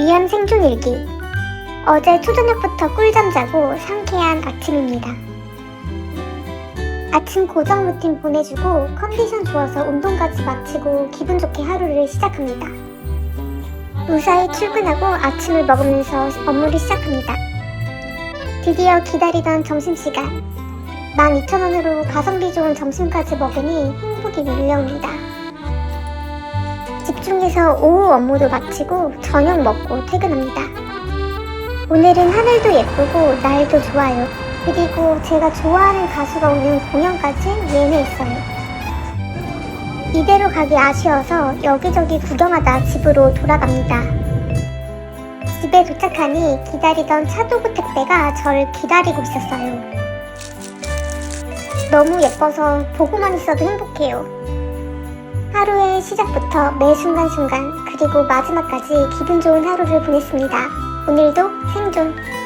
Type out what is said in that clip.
위암 생존 일기. 어제 초저녁부터 꿀잠 자고 상쾌한 아침입니다. 아침 고정 루틴 보내주고 컨디션 좋아서 운동까지 마치고 기분 좋게 하루를 시작합니다. 무사히 출근하고 아침을 먹으면서 업무를 시작합니다. 드디어 기다리던 점심시간. 12,000원으로 가성비 좋은 점심까지 먹으니 행복이 밀려옵니다. 집중해서 오후 업무도 마치고 저녁 먹고 퇴근합니다. 오늘은 하늘도 예쁘고 날도 좋아요. 그리고 제가 좋아하는 가수가 오는 공연까지 예매했어요. 이대로 가기 아쉬워서 여기저기 구경하다 집으로 돌아갑니다. 집에 도착하니 기다리던 차도구 택배가 저를 기다리고 있었어요. 너무 예뻐서 보고만 있어도 행복해요. 시작부터 매 순간순간 그리고 마지막까지 기분 좋은 하루를 보냈습니다. 오늘도 생존.